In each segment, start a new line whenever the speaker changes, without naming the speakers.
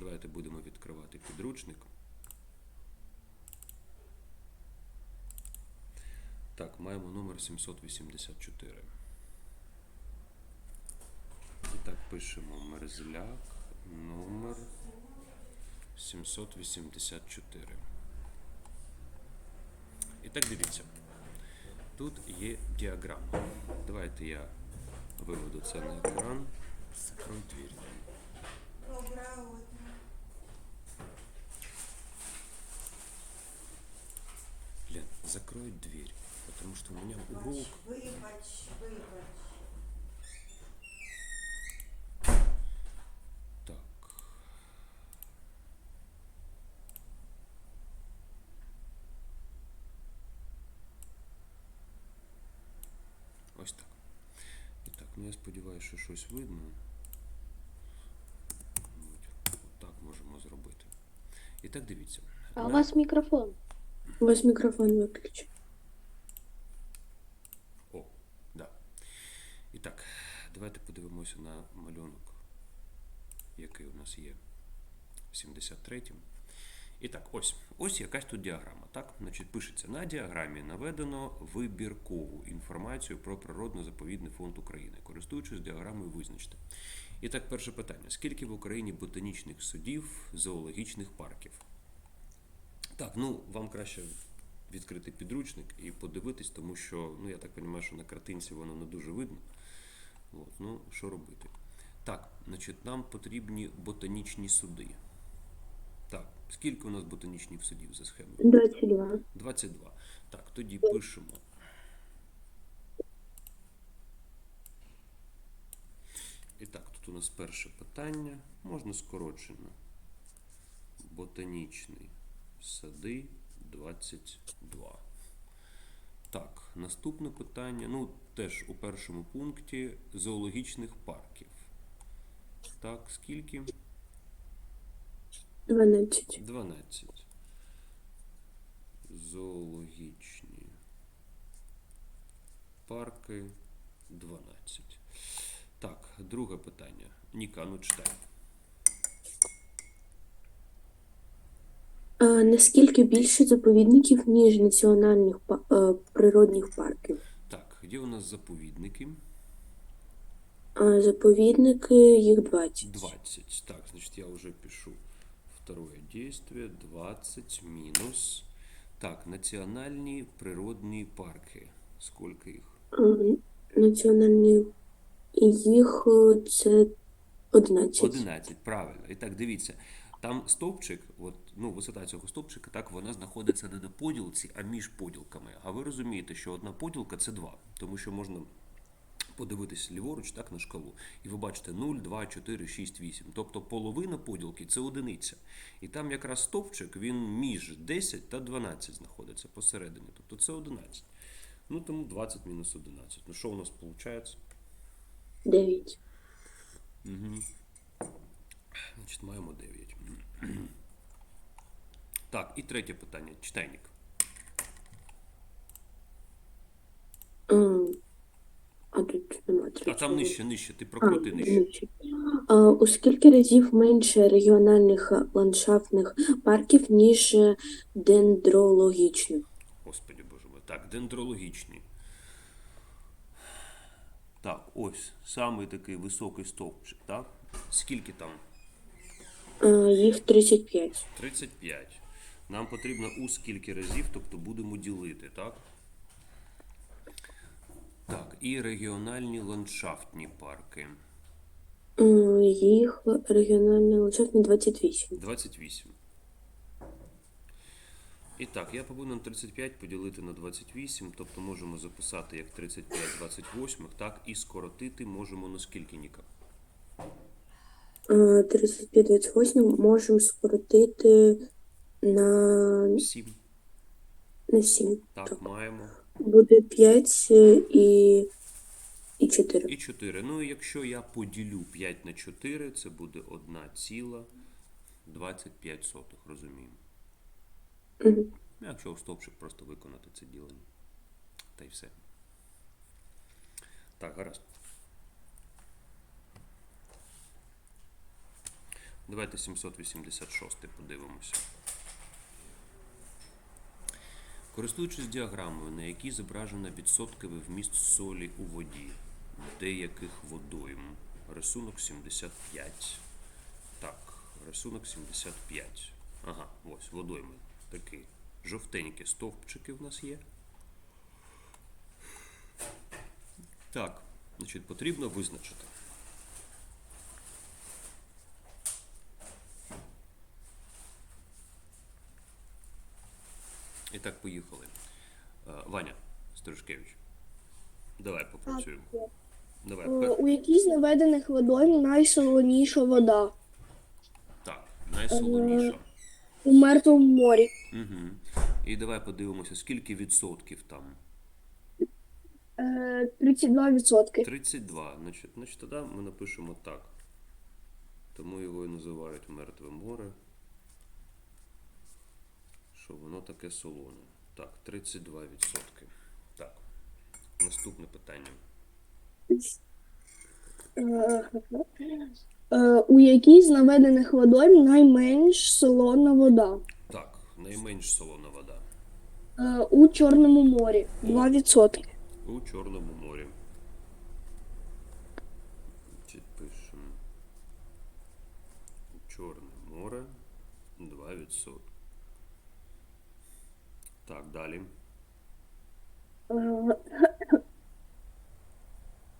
Давайте будемо відкривати підручник. Так, маємо номер 784. І так пишемо мерзляк номер 784. І так дивіться. Тут є діаграма. Давайте я виведу це на екран. Закрой двері. Лен, закрой дверь, потому что у меня урок.
Вибач, вибач.
Так. Ось так. І так, ну я сподіваюся, що щось видно. От, так можемо зробити. І так дивіться.
А у
На-
вас мікрофон.
У вас мікрофон виключений.
О, да. І так, давайте подивимося на малюнок, який у нас є в 73-м. І так, ось, ось якась тут діаграма. Так, значить, пишеться на діаграмі наведено вибіркову інформацію про природно-заповідний фонд України. Користуючись діаграмою, визначте. І так, перше питання: скільки в Україні ботанічних судів, зоологічних парків? Так, ну вам краще відкрити підручник і подивитись, тому що, ну я так розумію, що на картинці воно не дуже видно. От, ну, що робити? Так, значить, нам потрібні ботанічні суди. Так, скільки у нас ботанічних судів за схемою?
22.
22. Так, тоді пишемо. І так, тут у нас перше питання. Можна скорочено. Ботанічний сади 22. Так, наступне питання. Ну, теж у першому пункті зоологічних парків. Так, скільки?
12.
12. Зоологічні парки 12. Так, друге питання. Ніка, ну читай.
Наскільки більше заповідників, ніж національних е, природних парків?
Так, де у нас заповідники?
Заповідники їх 20.
20. Так, значит, я уже пишу второе действие. 20 минус. Так, национальные природные парки. Сколько их?
А, національні їх е, це 11.
11, правильно. І так, дивіться. Там стовпчик, от, ну, висота цього стовпчика, так, вона знаходиться не на поділці, а між поділками. А ви розумієте, що одна поділка це 2, тому що можна подивитися ліворуч так, на шкалу. І ви бачите 0, 2, 4, 6, 8. Тобто половина поділки це одиниця. І там якраз стовпчик, він між 10 та 12 знаходиться посередині. Тобто це 11. Ну, тому 20 мінус 11. Ну, що у нас виходить?
9.
Угу. Значить, маємо 9. Так, і третє питання. Читайник.
А, тут нема
А там нижче, нижче, ти прокрути нижче.
А, у скільки разів менше регіональних ландшафтних парків, ніж е, дендрологічних?
Господи боже мой. Так, дендрологічний. Так, ось самий такий високий стовпчик, так? Скільки там?
А, їх 35.
35. Нам потрібно у скільки разів, тобто будемо ділити, так? Так, і регіональні ландшафтні парки.
Їх регіональний ландшафтний 28.
28. І так, я повинен 35 поділити на 28, тобто можемо записати як 35 28, так, і скоротити можемо на скільки, Ніка?
А, 35 28 можемо скоротити на,
7.
на 7.
Так, маємо.
Буде 5 і, і 4.
І 4. Ну і якщо я поділю 5 на 4, це буде 1,25, розуміємо.
Угу.
Якщо в стовпчик просто виконати це ділення. Та й все. Так, гаразд. Давайте 786 подивимося. Користуючись діаграмою, на якій зображено відсотковий вміст солі у воді деяких водойм. Рисунок 75. Так, рисунок 75. Ага, ось водойми. Такі жовтенькі стовпчики в нас є. Так, значить, потрібно визначити. І так, поїхали. Е, Ваня Стрижкевич. Давай попрацюємо. Давай.
Е, У якій з наведених водойм найсолоніша вода?
Так, найсолоніша.
У Мертвому морі.
Угу. І давай подивимося, скільки відсотків там.
Е, 32%.
32. Значить, значить, тоді ми напишемо так. Тому його і називають Мертве море. Що воно таке солоне. Так, 32%. Так. Наступне питання.
Е, У якій з наведених водойм найменш солона вода?
Так, найменш солона вода.
Е, У Чорному морі 2%.
У Чорному морі. Пишемо. Чорне море 2%. Так, далі.
Е,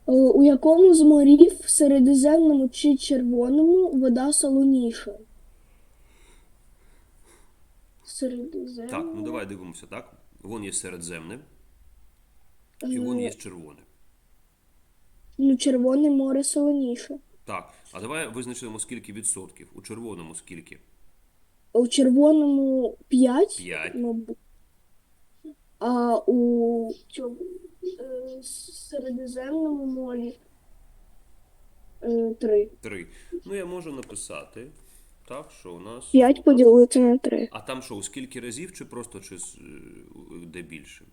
е, У якому з морів Середземному чи Червоному вода солоніша? Середземне.
Так, ну давай дивимося, так? Вон є середземне, і вон є червоне.
Ну, Червоне море солоніше.
Так, а давай визначимо скільки відсотків. У червоному скільки?
У червоному 5,
5.
мабуть. А у цьому е, Середземному морі 3.
3. Ну, я можу написати, так, що у нас.
5 поділити на 3.
А там що, у скільки разів, чи просто чи е, де більше?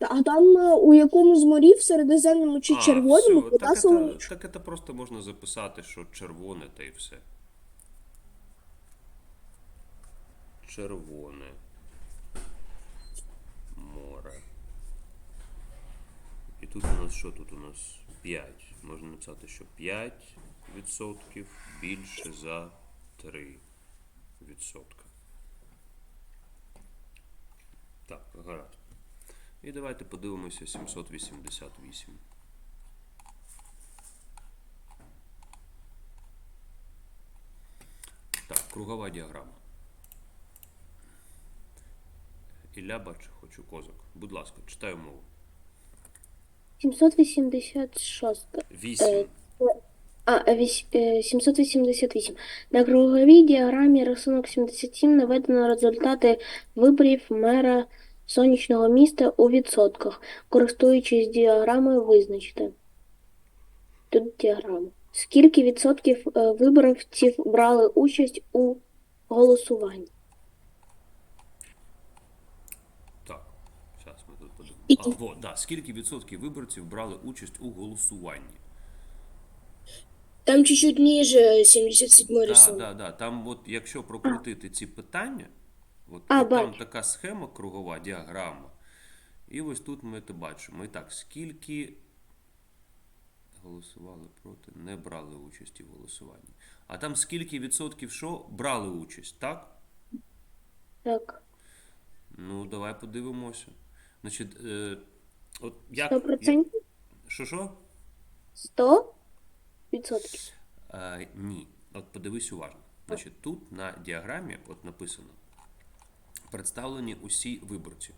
А там е, у якому з морів Середземному чи
А,
Червоному вода
так, це, так це просто можна записати, що червоне та й все. Червоне море. І тут у нас що тут у нас 5. Можна написати, що 5% більше за 3%. Так, гаразд. І давайте подивимося 788. Так, кругова діаграма. Ілля бачу, хочу козак. Будь ласка, читаю мову.
786.
8.
А, е, вісь- е, 788. На круговій діаграмі рисунок 77 наведено результати виборів мера сонячного міста у відсотках. Користуючись діаграмою, визначте. Тут діаграма. Скільки відсотків е, виборців брали участь у голосуванні?
Так, зараз ми тут подивимося.
І-
А, во, да. Скільки відсотків виборців брали участь у голосуванні?
Там чуть-чуть ніже 77
Так, да, да. Там, от, якщо прокрутити ці питання, от,
А,
от там така схема кругова, діаграма. І ось тут ми це бачимо. І так, скільки голосували проти, не брали участі в голосуванні. А там скільки відсотків що брали участь, так?
Так.
Ну, давай подивимося. Значить, е, от як.
100%?
Що що?
100 відсотків.
Е, ні. От подивись уважно. Значить, тут на діаграмі от написано представлені усі виборці.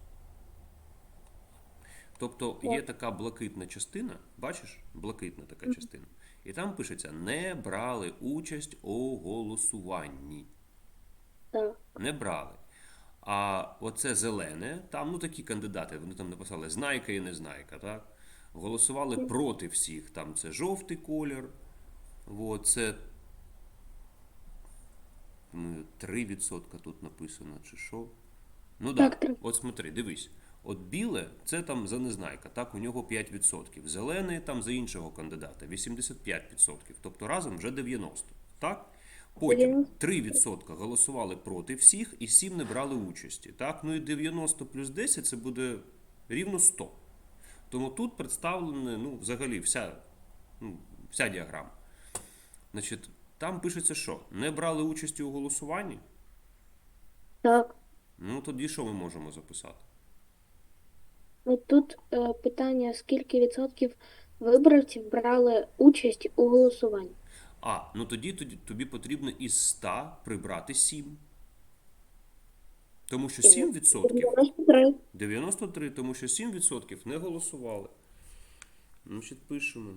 Тобто є така блакитна частина, бачиш, блакитна така частина. І там пишеться: не брали участь у голосуванні.
Так.
Не брали. А оце зелене, там ну такі кандидати, вони там написали знайка і незнайка, так? Голосували проти всіх. Там це жовтий колір, от, це ну, 3% тут написано, чи що. Ну
Так,
так, от смотри, дивись. От біле це там за незнайка, так, у нього 5%. Зелене там за іншого кандидата 85%. Тобто разом вже 90%. Так? Потім 3% голосували проти всіх і 7 не брали участі. Так? Ну і 90 плюс 10 це буде рівно 100. Тому тут представлена ну, взагалі вся, ну, вся діаграма. Значить, там пишеться, що не брали участі у голосуванні.
Так.
Ну тоді що ми можемо записати?
Ну тут е, питання, скільки відсотків виборців брали участь у голосуванні.
А, ну тоді, тоді тобі потрібно із 100 прибрати 7. Тому що 7%
93.
93, тому що 7% не голосували. Значить, пишемо.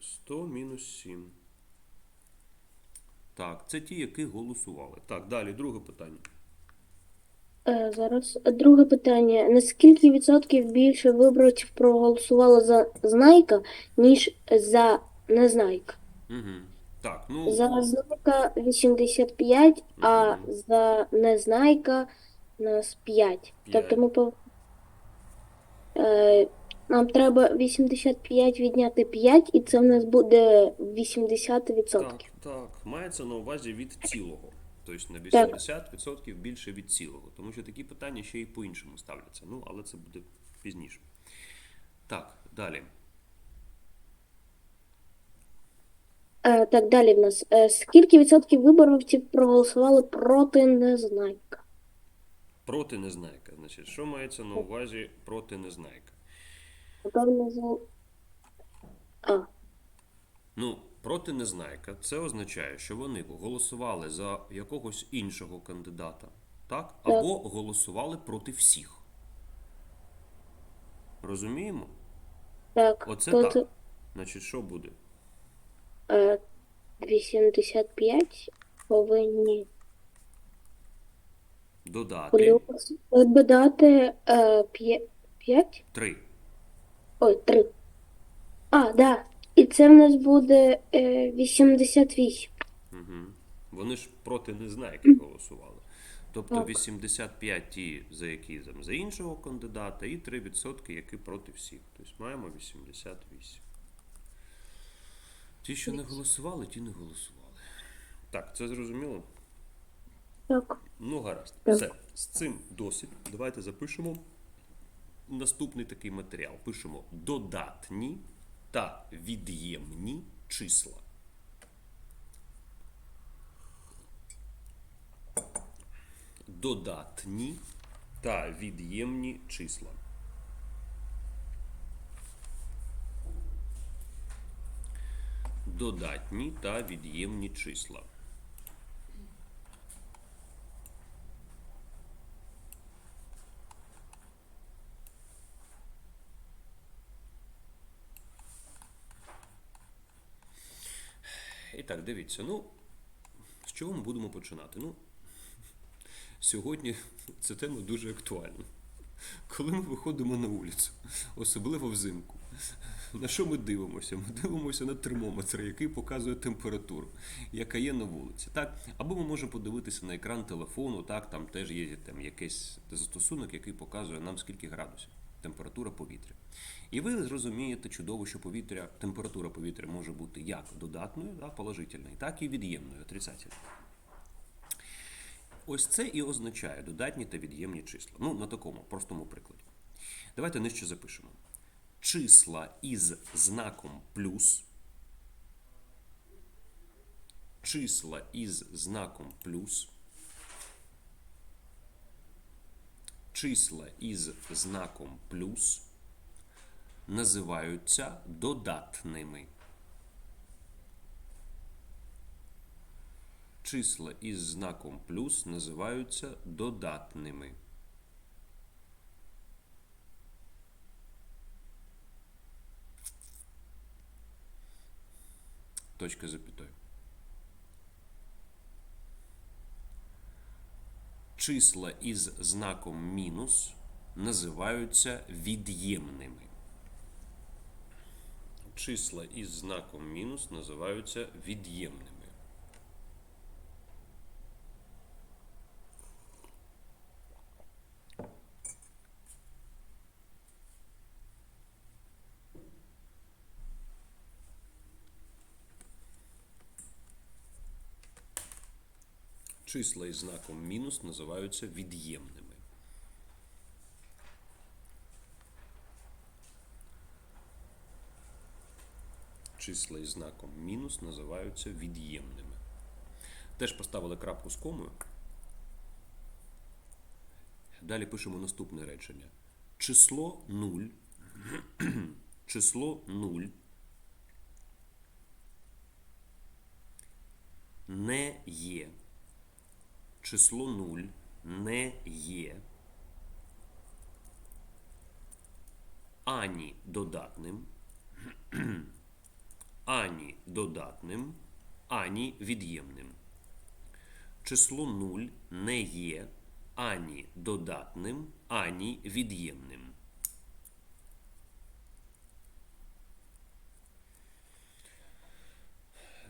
100 мінус 7. Так, це ті, які голосували. Так, далі, друге питання.
Е, зараз друге питання. Наскільки відсотків більше виборців проголосувало за знайка, ніж за незнайка?
Угу. Так, ну.
За знайка 85, а за незнайка нас 5. Тобто ми пов... е, нам треба 85 відняти 5, і це в нас буде 80%.
Так, так. Мається на увазі від цілого. Тобто на 80% більше від цілого. Тому що такі питання ще й по-іншому ставляться. Ну, але це буде пізніше. Так, далі.
Е, так, далі в нас. Е, скільки відсотків виборців проголосували проти незнайка?
Проти незнайка. Значить, що мається на увазі проти незнайка?
Напевно, за... А,
Ну, проти незнайка це означає, що вони голосували за якогось іншого кандидата, так? Або голосували проти всіх. Розуміємо?
так,
Оце
тут
так. Значить, що буде?
е, 85 повинні
Додати
плюс додати е, 5,
3.
ой, 3. А, да. І це в нас буде е, 88.
Угу. Вони ж проти незнайки голосували. Тобто
Так.
85 ті, за які там, за іншого кандидата, і 3%, які проти всіх. Тобто маємо 88. Ті, що не голосували, ті не голосували. Так, це зрозуміло?
Так.
Ну, гаразд.
Так.
Все. З цим досить. Давайте запишемо наступний такий матеріал. Пишемо додатні та від'ємні числа. Додатні та від'ємні числа. Додатні та від'ємні числа. І так, дивіться, ну, з чого ми будемо починати? Ну, сьогодні ця тема дуже актуальна. Коли ми виходимо на вулицю, особливо взимку, на що ми дивимося? Ми дивимося на термометр, який показує температуру, яка є на вулиці. Так? Або ми можемо подивитися на екран телефону, так, там теж є там, якийсь застосунок, який показує нам скільки градусів температура повітря. І ви зрозумієте чудово, що повітря, температура повітря може бути як додатною, да, положительною, так і від'ємною, отрицательною. Ось це і означає додатні та від'ємні числа. Ну, на такому простому прикладі. Давайте нижче запишемо. Числа із знаком плюс. Числа із знаком плюс. Числа із знаком плюс називаються додатними. Числа із знаком плюс називаються додатними. Точка запятой. Числа із знаком мінус називаються від'ємними. Числа із знаком мінус називаються від'ємними. Числа із знаком мінус називаються від'ємними. Числа із знаком мінус називаються від'ємними. Теж поставили крапку з комою. Далі пишемо наступне речення. Число 0. Число 0 не є. Число 0 не є ані додатним, ані додатним, ані від'ємним. Число 0 не є ані додатним, ані від'ємним.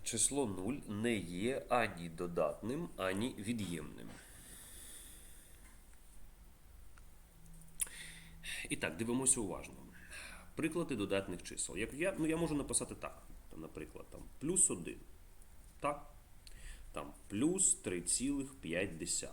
Число 0 не є ані додатним, ані від'ємним. І так, дивимося уважно. Приклади додатних чисел. Як я, ну, я можу написати так. Там, Наприклад, там, плюс 1. Так? Там плюс 3,5.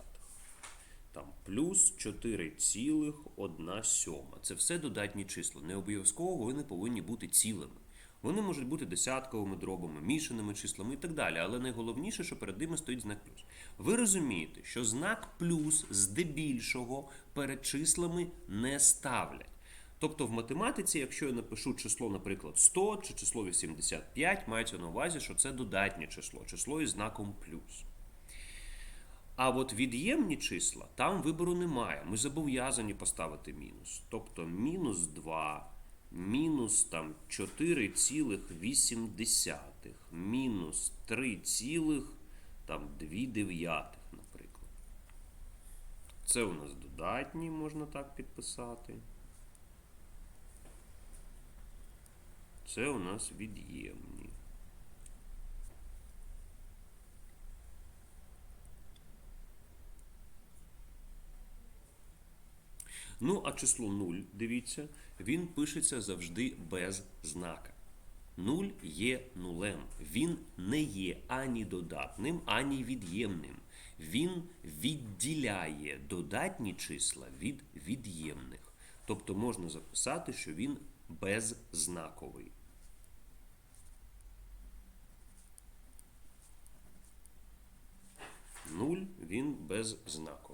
Там плюс 4,1 сьома. Це все додатні числа. Не обов'язково вони повинні бути цілими. Вони можуть бути десятковими дробами, мішаними числами і так далі. Але найголовніше, що перед ними стоїть знак плюс. Ви розумієте, що знак плюс здебільшого перед числами не ставлять. Тобто в математиці, якщо я напишу число, наприклад, 100 чи число 85, мається на увазі, що це додатнє число, число із знаком плюс. А от від'ємні числа, там вибору немає. Ми зобов'язані поставити мінус. Тобто мінус 2, мінус там 4,8, мінус 3,2, наприклад. Це у нас додатні, можна так підписати. Це у нас від'ємні. Ну, а число 0, дивіться, він пишеться завжди без знака. 0 є нулем. Він не є ані додатним, ані від'ємним. Він відділяє додатні числа від від'ємних. Тобто можна записати, що він беззнаковий. Нуль він беззнаковий.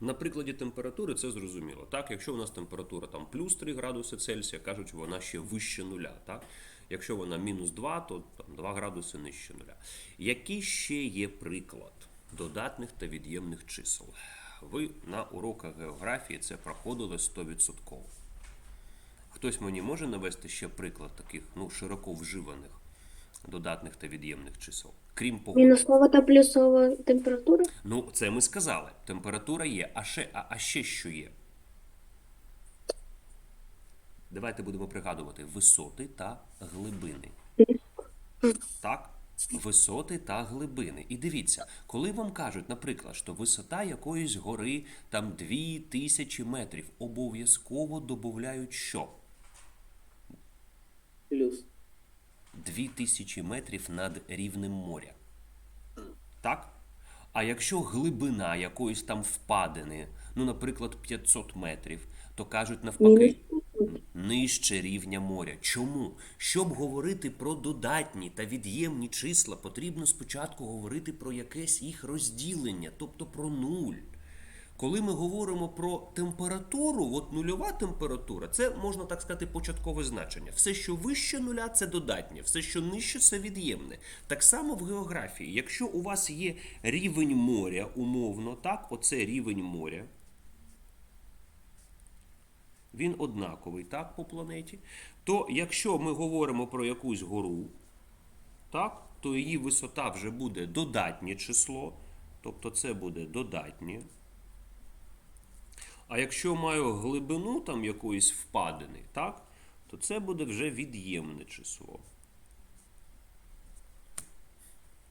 На прикладі температури це зрозуміло. Так, якщо у нас температура там плюс 3 градуси Цельсія, кажуть, вона ще вище нуля. Так? Якщо вона мінус 2, то там 2 градуси нижче нуля. Який ще є приклад додатних та від'ємних чисел? Ви на уроках географії це проходили 100%. Хтось мені може навести ще приклад таких ну, широко вживаних додатних та від'ємних чисел, крім погоди?
Мінусова та плюсова температура.
Ну, це ми сказали. Температура є. А ще, а, а ще що є? Давайте будемо пригадувати висоти та глибини. Так? Висоти та глибини. І дивіться, коли вам кажуть, наприклад, що висота якоїсь гори там 2000 метрів, обов'язково додають що?
Плюс.
2000 метрів над рівнем моря. Так? А якщо глибина якоїсь там впадини, ну, наприклад, 500 метрів, то кажуть навпаки, нижче рівня моря. Чому? Щоб говорити про додатні та від'ємні числа, потрібно спочатку говорити про якесь їх розділення, тобто про нуль. Коли ми говоримо про температуру, от нульова температура, це можна так сказати початкове значення. Все, що вище нуля, це додатнє, все, що нижче, це від'ємне. Так само в географії. Якщо у вас є рівень моря, умовно, так, оце рівень моря. Він однаковий, так, по планеті. То якщо ми говоримо про якусь гору, так, то її висота вже буде додатнє число, тобто це буде додатнє. А якщо маю глибину там якоїсь впадини, так, то це буде вже від'ємне число.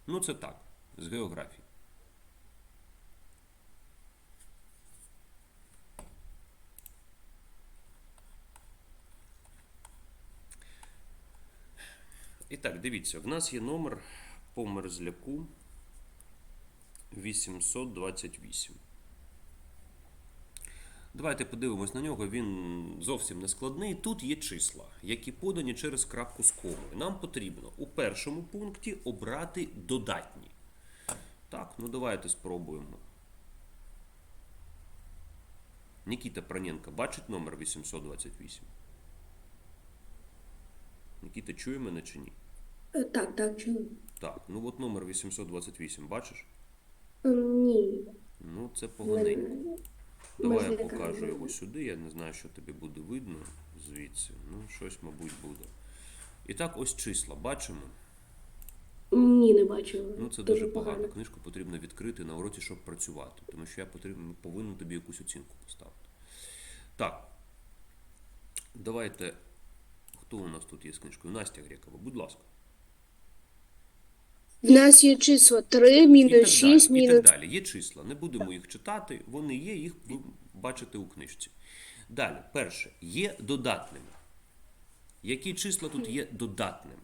Ну, це так, з географії. І так, дивіться, в нас є номер по мерзляку 828. Давайте подивимось на нього. Він зовсім не складний. Тут є числа, які подані через крапку з комою. Нам потрібно у першому пункті обрати додатні. Так, ну давайте спробуємо. Нікіта Проненко бачить номер 828? Нікіта, чує мене чи ні?
Е, Так, так, чую.
Так, ну от номер 828, бачиш?
Ем, Ні.
Ну, це поганенько. Давай я покажу його сюди. Я не знаю, що тобі буде видно звідси. Ну, щось, мабуть, буде. І так, ось числа бачимо.
Ні, не бачу.
Ну, це дуже погано. Книжку потрібно відкрити на уроці, щоб працювати. Тому що я потрібен, повинен тобі якусь оцінку поставити. Так. Давайте. Хто у нас тут є з книжкою? Настя Грекова, будь ласка.
В нас є числа 3,
І так,
мінус
і так далі. Є числа. Не будемо їх читати. Вони є, їх ви бачите у книжці. Далі, перше, є додатними. Які числа тут є додатними?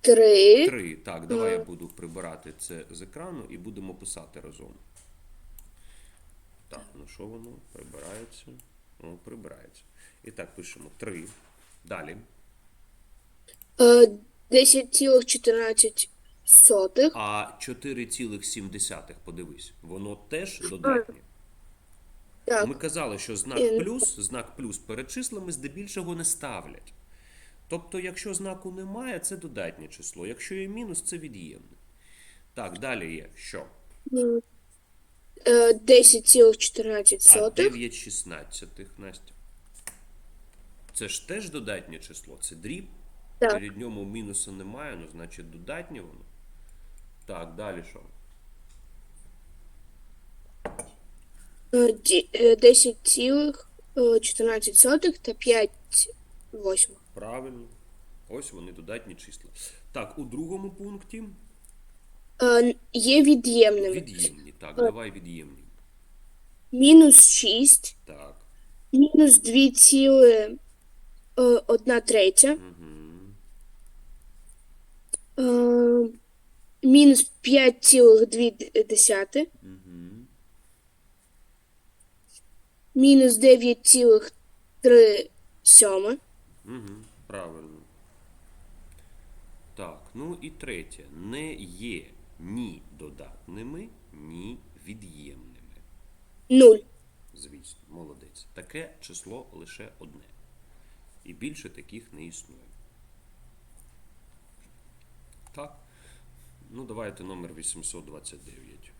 3.
Три. Так, давай я буду прибирати це з екрану і будемо писати разом. Так, ну що воно? Прибирається. О, прибирається. І так, пишемо 3. Далі.
10,14.
А 4,7, подивись, воно теж додатнє.
Так.
Ми казали, що знак
Е,
плюс, знак плюс перед числами здебільшого не ставлять. Тобто, якщо знаку немає, це додатнє число. Якщо є мінус, це від'ємне. Так, далі є що?
Е, 10,14
А
сотих.
9 шістнадцятих, Настя. Це ж теж додатнє число, це дріб.
Так.
Перед ньому мінуса немає, ну значить додатнє воно. Так, далі що?
Е, ді- е, 10,14 та 5 восьмих.
Правильно. Ось вони додатні числа. Так, у другому пункті
Е, Є від'ємними.
від'ємні. Так, давай від'ємні.
Мінус 6,
Так.
мінус 2,1 третя.
Угу.
Е, Мінус 5,2.
Угу.
Мінус 9,3 сьоми.
Угу. Правильно. Так, ну і третє. Не є ні додатними, ні від'ємними.
0.
Звісно, молодець. Таке число лише одне. І більше таких не існує. Так. Ну, давайте номер 829.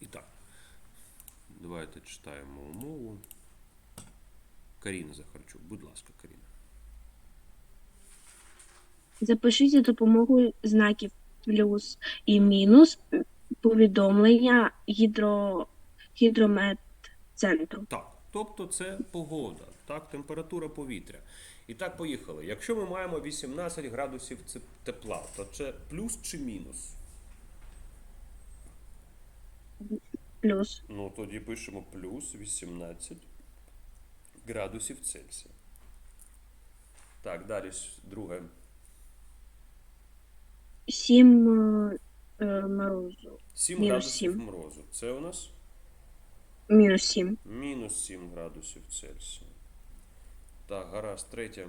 І так. Давайте читаємо умову. Каріна Захарчук, будь ласка, Каріна.
Запишіть за допомогою знаків плюс і мінус повідомлення гідро... гідрометцентру.
Так, тобто це погода, так, температура повітря. І так, поїхали. Якщо ми маємо 18 градусів тепла, то це плюс чи мінус?
Плюс
Ну, тоді пишемо плюс 18 градусів Цельсія. Так, далі друге.
7 е, морозу.
7
Мінус
градусів
сім.
морозу. Це у нас
Мінус 7.
мінус 7 градусів Цельсія. Так, гаразд, третє.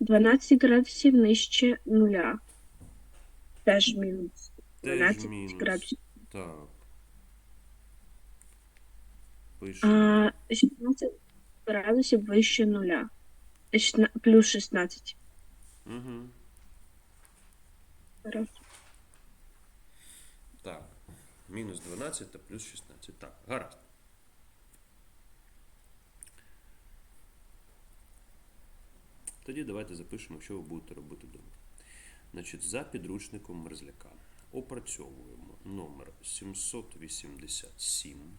12 градусів нижче нуля. Теж мінус.
Теж
12
мінус.
градусів.
Так. Пишемо.
А 16 градусів вище нуля. Шістна- Плюс 16
Угу. Так. Мінус 12 та плюс 16. Так, гаразд. Тоді давайте запишемо, що ви будете робити вдома. Значить, за підручником мерзляка опрацьовуємо номер 787,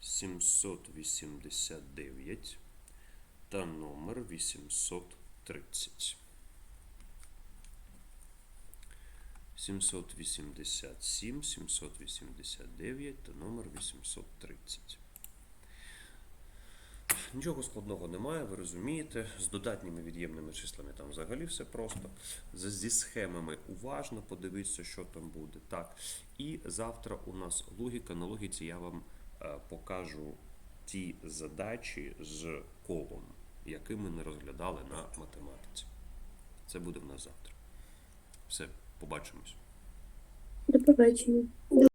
789 та номер 830. 787, 789 та номер 830. Нічого складного немає, ви розумієте. З додатніми від'ємними числами там взагалі все просто. Зі схемами уважно подивіться, що там буде. Так. І завтра у нас логіка. На логіці я вам е, покажу ті задачі з колом, які ми не розглядали на математиці. Це буде в нас завтра. Все, побачимось.
До побачення.